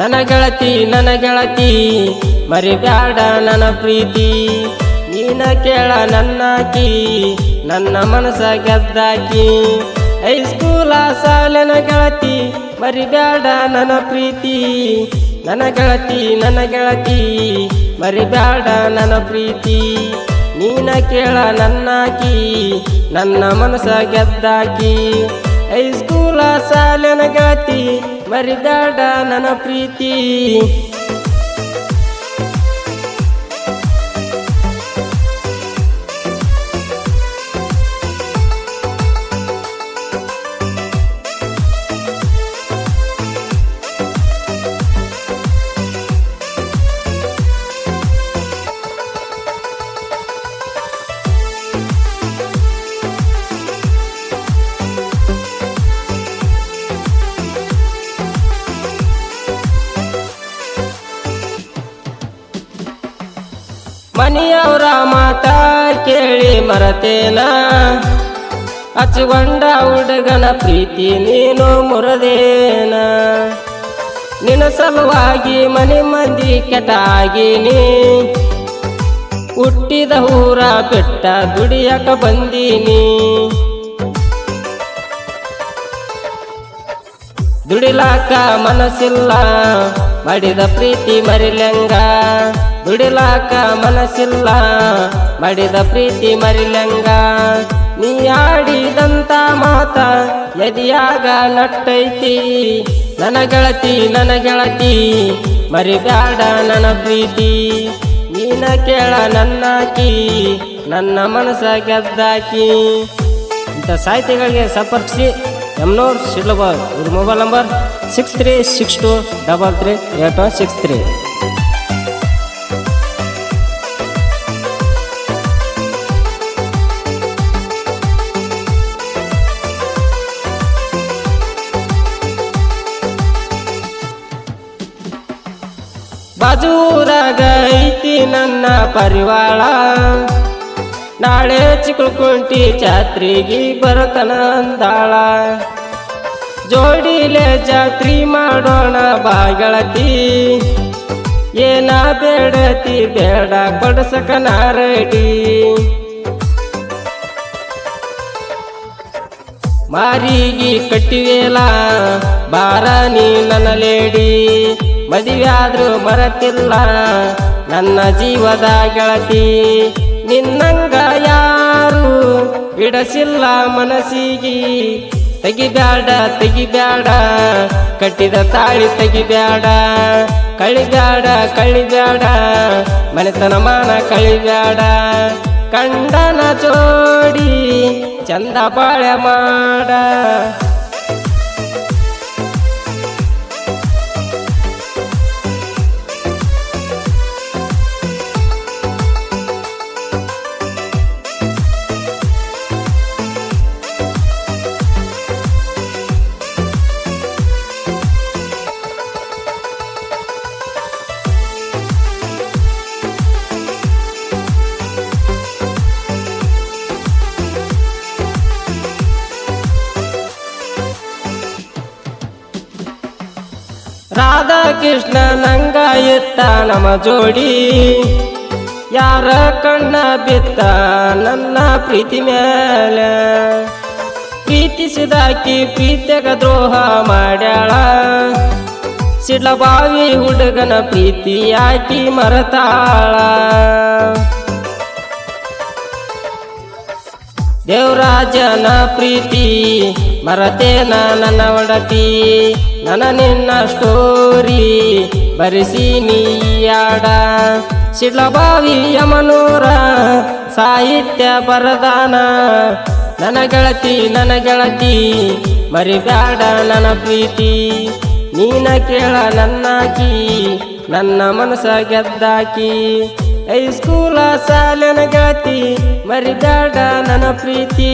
ನನ್ನ ಗೆಳತಿ ನನ್ನ ಗೆಳತಿ, ಮರಿಬ್ಯಾಡ ನನ್ನ ಪ್ರೀತಿ. ನೀನ ಕೇಳ ನನ್ನ ನನ್ನಾಕಿ ನನ್ನ ಮನಸ ಗೆದ್ದಾಕಿ. ಹೈಸ್ಕೂಲ ಸಾಲನ ಗೆಳತಿ, ಮರಿಬ್ಯಾಡ ನನ್ನ ಪ್ರೀತಿ. ನನ್ನ ಗೆಳತಿ ನನ್ನ ಗೆಳತಿ, ಮರಿಬ್ಯಾಡ ನನ್ನ ಪ್ರೀತಿ. ನೀನ ಕೇಳ ನನ್ನ ನನ್ನಾಕಿ ನನ್ನ ಮನಸ ಗೆದ್ದಾಕಿ. ಹೈಸ್ಕೂಲ ಸಾಲನ ಗಾತಿ ಮರಿದಾಡ ನನ್ನ ಪ್ರೀತಿ. ಮನೆಯವರ ಮಾತ ಕೇಳಿ ಮರತೇನ? ಹಚ್ಚಿಕೊಂಡ ಹುಡುಗನ ಪ್ರೀತಿ ನೀನು ಮುರದೇನ? ನಿನ್ನ ಸಲುವಾಗಿ ಮನೆ ಮಂದಿ ಕೆಟ್ಟಾಗಿನಿ. ಹುಟ್ಟಿದ ಊರ ಬೆಟ್ಟ ದುಡಿಯಕ ಬಂದೀನಿ. ದುಡಿಲಾಕ ಮನಸ್ಸಿಲ್ಲ. ಮಾಡಿದ ಪ್ರೀತಿ ಮರಿಲಂಗ. ದುಡಿಲಾಕ ಮನಸ್ಸಿಲ್ಲ. ಮಾಡಿದ ಪ್ರೀತಿ ಮರಿಲಂಗ. ನೀ ಆಡಿದಂತ ಮಾತ ಎದಿಯಾಗ ನಟ್ಟೈತಿ? ನನ್ನ ಗೆಳತಿ ನನ್ನ ಗೆಳತಿ, ಮರಿಬ್ಯಾಡ ನನ್ನ ಪ್ರೀತಿ. ನೀನ ಕೇಳ ನನ್ನಾಕಿ ನನ್ನ ಮನಸ್ಸ ಗೆದ್ದಾಕಿ. ಇಂಥ ಸಾಹಿತಿಗಳಿಗೆ ಸಂಪರ್ಕಿಸಿ. ಎಮ್ನೂರ್ ಶಿಡ್ಲಬಾಗ್ ಇವ್ರ mobile number six three six two double three eight one six three ಬಾಜೂರಾಗ ಐತಿ ನನ್ನ ಪರಿವಾಳ. ನಾಳೆ ಚಿಕ್ಕುಂಟಿ ಜಾತ್ರೆಗೆ ಬರತನ ಅಂದಾಳ. ಜೋಡಿಲೆ ಜಾತ್ರಿ ಮಾಡೋಣ ಬಾಗಳತಿ ಏನ ಬೇಡತಿ ಬೇಡ ಕೊಡಸಕ ನಾರಡಿ. ಮಾರಿಗೆ ಕಟ್ಟಿವೇಲ ಬಾರ ನೀ ನನ್ನ ಲೇಡಿ ಮದುವೆ ಆದ್ರೂ ಮರತಿಲ್ಲ ನನ್ನ ಜೀವದ ಗೆಳತಿ. ನಿನ್ನಂಗ ಯಾರು? ಬಿಡಸಿಲ್ಲ ಮನಸ್ಸಿಗೆ. ತೆಗಿಬ್ಯಾಡ ತೆಗಿಬ್ಯಾಡ. ಕಟ್ಟಿದ ತಾಳಿ ತೆಗಿಬ್ಯಾಡ. ಕಳಿಬ್ಯಾಡ ಕಳಿಬ್ಯಾಡ. ಮನೆತನ ಮಾನ ಕಳಿಬ್ಯಾಡ. ಕಂಡನ ಜೋಡಿ ಚಂದ ಬಾಳೆ ಮಾಡ. ರಾಧಾಕೃಷ್ಣ ನಂಗ ಇತ್ತ ನಮ್ಮ ಜೋಡಿ. ಯಾರ ಕಣ್ಣ ಬಿತ್ತ ನನ್ನ ಪ್ರೀತಿ ಮೇಲೆ ಪ್ರೀತಿಸಿದಾಕಿ ಪ್ರೀತಿಯಾಗ ದ್ರೋಹ ಮಾಡ್ಯಾಳ. ಸಿಡ್ಲಬಾವಿ ಹುಡುಗನ ಪ್ರೀತಿಯಾಕಿ ಮರತಾಳ. ದೇವರಾಜನ ಪ್ರೀತಿ, ಮರತೇನ ನನ್ನ ಒಡತಿ, ನನ್ನ ನಿನ್ನ ಸ್ಟೋರಿ ಬರಿಸಿ ನೀಯಾಡ ಶಿಡ್ಲಬಾವಿ ಯಮನೂರ, ಸಾಹಿತ್ಯ ಬರದಾನ ನನ್ನ ಗೆಳತಿ ನನ್ನ ಗೆಳತಿ, ಮರಿಬ್ಯಾಡ ನನ್ನ ಪ್ರೀತಿ. ನೀನ ಕೇಳ ನನ್ನಾಕಿ, ನನ್ನ ಮನಸ ಗೆದ್ದಾಕಿ. ಹೈಸ್ಕೂಲ ಸಾಲನ ಗೆಳತಿ ಮರಿದಾಡ ನನ್ನ ಪ್ರೀತಿ